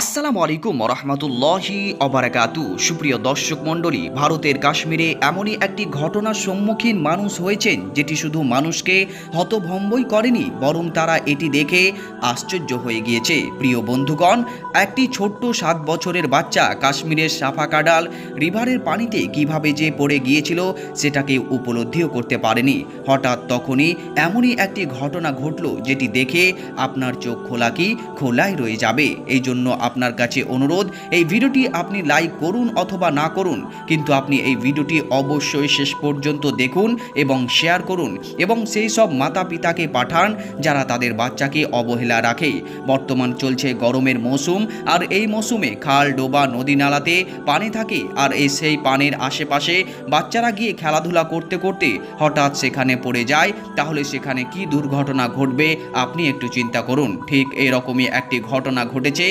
আসসালামু আলাইকুম রহমতুল্লাহি অবরাকাতু সুপ্রিয় দর্শক মণ্ডলী, ভারতের কাশ্মীরে এমনই একটি ঘটনার সম্মুখীন মানুষ হয়েছেন, যেটি শুধু মানুষকে হতভম্বই করেনি, বরং তারা এটি দেখে আশ্চর্য হয়ে গিয়েছে। প্রিয় বন্ধুগণ, একটি ছোট্ট সাত বছরের বাচ্চা কাশ্মীরের সাফাকাডাল রিভারের পানিতে কীভাবে যে পড়ে গিয়েছিল, সেটাকে উপলব্ধিও করতে পারেনি। হঠাৎ তখনই এমনই একটি ঘটনা ঘটল, যেটি দেখে আপনার চোখ খোলা কি খোলাই রয়ে যাবে। এই জন্য আপনার কাছে অনুরোধ, এই ভিডিওটি আপনি লাইক করুন অথবা না করুন, কিন্তু আপনি এই ভিডিওটি অবশ্যই শেষ পর্যন্ত দেখুন এবং শেয়ার করুন এবং সেই সব মাতা পিতাকে পাঠান যারা তাদের বাচ্চাকে অবহেলা রাখে। বর্তমান চলছে গরমের মৌসুম আর এই মৌসুমে খাল, ডোবা, নদী নালাতে পানি থাকে আর এই সেই পানির আশেপাশে বাচ্চারা গিয়ে খেলাধুলা করতে করতে হঠাৎ সেখানে পড়ে যায়। তাহলে সেখানে কি দুর্ঘটনা ঘটবে আপনি একটু চিন্তা করুন। ঠিক এরকমই একটি ঘটনা ঘটেছে।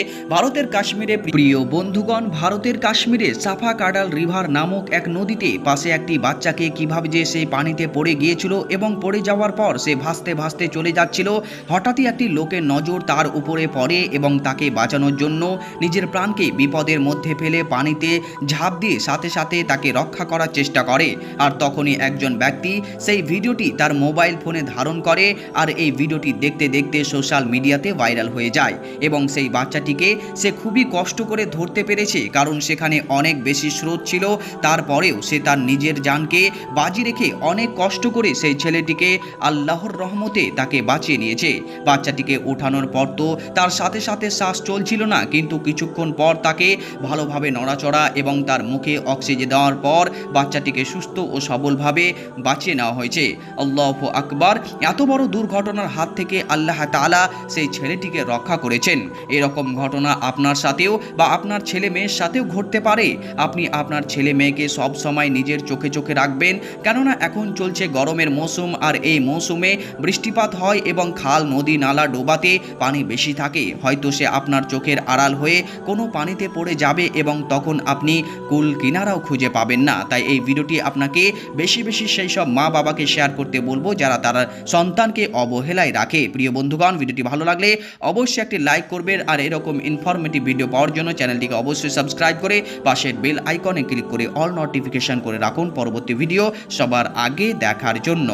ভারতের কাশ্মীরে প্রিয় বন্ধুগণ, ভারতের কাশ্মীরে সাফা কাডাল রিভার নামক এক নদীতে পাশে একটি বাচ্চাকে কীভাবে যে সেই পানিতে পড়ে গিয়েছিল এবং পড়ে যাওয়ার পর সে ভাসতে ভাসতে চলে যাচ্ছিল, হঠাৎই একটি লোকের নজর তার উপরে পড়ে এবং তাকে বাঁচানোর জন্য নিজের প্রাণকে বিপদের মধ্যে ফেলে পানিতে ঝাঁপ দিয়ে সাথে সাথে তাকে রক্ষা করার চেষ্টা করে। আর তখনই একজন ব্যক্তি সেই ভিডিওটি তার মোবাইল ফোনে ধারণ করে, আর এই ভিডিওটি দেখতে দেখতে সোশ্যাল মিডিয়াতে ভাইরাল হয়ে যায় এবং সেই বাচ্চাটিকে সে খুবই কষ্ট করে ধরতে পেরেছে, কারণ সেখানে অনেক বেশি স্রোত ছিল। তারপরেও সে তার নিজের জানকে বাজি রেখে অনেক কষ্ট করে সেই ছেলেটিকে আল্লাহর রহমতে তাকে বাঁচিয়ে নিয়েছে। বাচ্চাটিকে ওঠানোর পর তো তার সাথে সাথে শ্বাস চলছিল না, কিন্তু কিছুক্ষণ পর তাকে ভালোভাবে নড়াচড়া এবং তার মুখে অক্সিজেন দেওয়ার পর বাচ্চাটিকে সুস্থ ও সবলভাবে বাঁচিয়ে নেওয়া হয়েছে। আল্লাহ আকবার, এত বড় দুর্ঘটনার হাত থেকে আল্লাহ তালা সেই ছেলেটিকে রক্ষা করেছেন। এরকম ঘটনা আপনার সাথেও বা আপনার ছেলে মেয়ের সাথেও ঘটতে পারে। আপনি আপনার ছেলে মেয়েকে সব সময় নিজের চোখে চোখে রাখবেন। কেননা এখন চলছে গরমের মৌসুম আর এই মৌসুমে বৃষ্টিপাত হয় এবং খাল, নদী, নালা ডোবাতে পানি বেশি থাকে। হয়তো সে আপনার চোখের আড়াল হয়ে কোনো পানিতে পড়ে যাবে এবং তখন আপনি কুল কিনারাও খুঁজে পাবেন না। তাই এই ভিডিওটি আপনাকে বেশি বেশি সেই সব মা বাবাকে শেয়ার করতে বলব যারা তারা সন্তানকে অবহেলায় রাখে। প্রিয় বন্ধুগণ, ভিডিওটি ভালো লাগলে অবশ্যই একটি লাইক করবেন আর এরকম ইনফরমেটিভ ভিডিও পাওয়ার জন্য চ্যানেলটিকে অবশ্যই সাবস্ক্রাইব করে পাশের বেল আইকনে ক্লিক করে অল নোটিফিকেশন করে রাখুন। পরবর্তী ভিডিও সবার আগে দেখার জন্য।